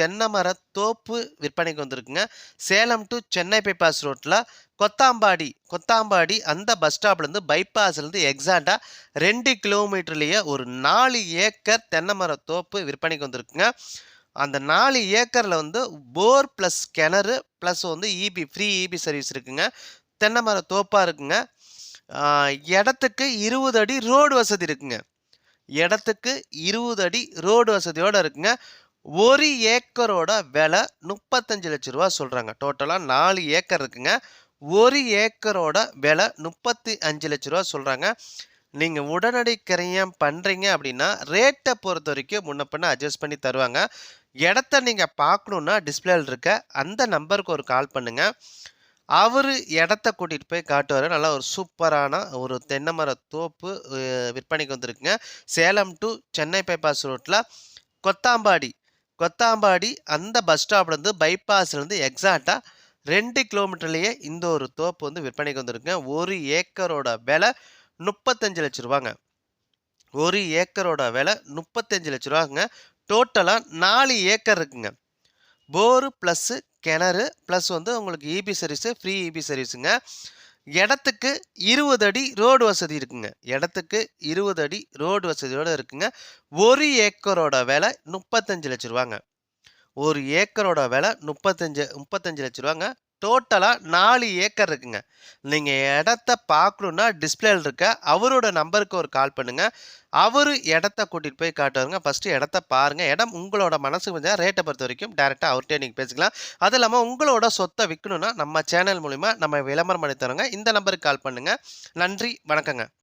தென்னை மர தோப்பு விற்பனைக்கு வந்திருக்குங்க. சேலம் டு சென்னை பைபாஸ் ரோட்டில் கொத்தாம்பாடி கொத்தாம்பாடி அந்த பஸ் ஸ்டாப்லேருந்து பைபாஸ்லேருந்து எக்ஸாக்டாக ரெண்டு கிலோமீட்டர்லேயே ஒரு நாலு ஏக்கர் தென்னை மர தோப்பு விற்பனைக்கு வந்திருக்குங்க. அந்த நாலு ஏக்கரில் வந்து போர் ப்ளஸ் கிணறு ப்ளஸ் வந்து இபி ஃப்ரீ இபி சர்வீஸ் இருக்குங்க. தென்னை மர தோப்பாக இருக்குங்க இடத்துக்கு இருபது அடி ரோடு வசதி இருக்குங்க. இடத்துக்கு இருபது அடி ரோடு வசதியோடு இருக்குங்க. ஒரு ஏக்கரோட விலை முப்பத்தஞ்சு லட்ச ரூபா சொல்கிறாங்க டோட்டலாக நாலு ஏக்கர் இருக்குங்க. ஒரு ஏக்கரோட விலை முப்பத்தி அஞ்சு லட்ச ரூபா சொல்கிறாங்க நீங்கள் உடனடி கிரயம் பண்ணுறீங்க அப்படின்னா ரேட்டை பொறுத்த வரைக்கும் முன்ன பண்ண அட்ஜஸ்ட் பண்ணி தருவாங்க. இடத்த நீங்கள் பார்க்கணுன்னா டிஸ்பிளேல இருக்க அந்த நம்பருக்கு ஒரு கால் பண்ணுங்கள் அவர் இடத்த கூட்டிகிட்டு போய் காட்டுவார். நல்லா ஒரு சூப்பரான ஒரு தென்னை மர தோப்பு விற்பனைக்கு வந்திருக்குங்க. சேலம் டு சென்னை பைபாஸ் ரோட்டில் கொத்தாம்பாடி கொத்தாம்பாடி அந்த பஸ் ஸ்டாப்லேருந்து பைபாஸ்லேருந்து எக்ஸாக்டாக ரெண்டு கிலோமீட்டர்லேயே இந்த ஒரு தோப்பு வந்து விற்பனைக்கு வந்திருக்குங்க. ஒரு ஏக்கரோட விலை முப்பத்தஞ்சு லட்ச ரூபாங்க. ஒரு ஏக்கரோட விலை முப்பத்தஞ்சு லட்ச ரூபாங்க. டோட்டலாக நாலு ஏக்கர் இருக்குங்க. போரு ப்ளஸ்ஸு கிணறு ப்ளஸ் வந்து உங்களுக்கு இபி சர்வீஸு ஃப்ரீ இபி சர்வீஸுங்க இடத்துக்கு இருபது அடி ரோடு வசதி இருக்குங்க. இடத்துக்கு இருபது அடி ரோடு வசதியோடு இருக்குங்க. ஒரு ஏக்கரோட விலை முப்பத்தஞ்சு லட்ச ரூபாங்க. ஒரு ஏக்கரோட விலை முப்பத்தஞ்சு முப்பத்தஞ்சு லட்ச ரூபாங்க. டோட்டலாக நாலு ஏக்கர் இருக்குங்க. நீங்கள் இடத்த பார்க்கணுன்னா டிஸ்பிளேல இருக்க அவரோட நம்பருக்கு ஒரு கால் பண்ணுங்கள் அவர் இடத்த கூட்டிகிட்டு போய் காட்டுவாருங்க. ஃபஸ்ட்டு இடத்த பாருங்கள் இடம் உங்களோட மனசுக்கு வந்து ரேட்டை பொறுத்த வரைக்கும் டேரெக்டாக அவர்கிட்டே நீங்கள் பேசிக்கலாம். அது இல்லாமல் உங்களோட சொத்தை விற்கணுன்னா நம்ம சேனல் மூலிமா நம்ம விளம்பரம் பண்ணி தரோங்க. இந்த நம்பருக்கு கால் பண்ணுங்கள் நன்றி. வணக்கங்க.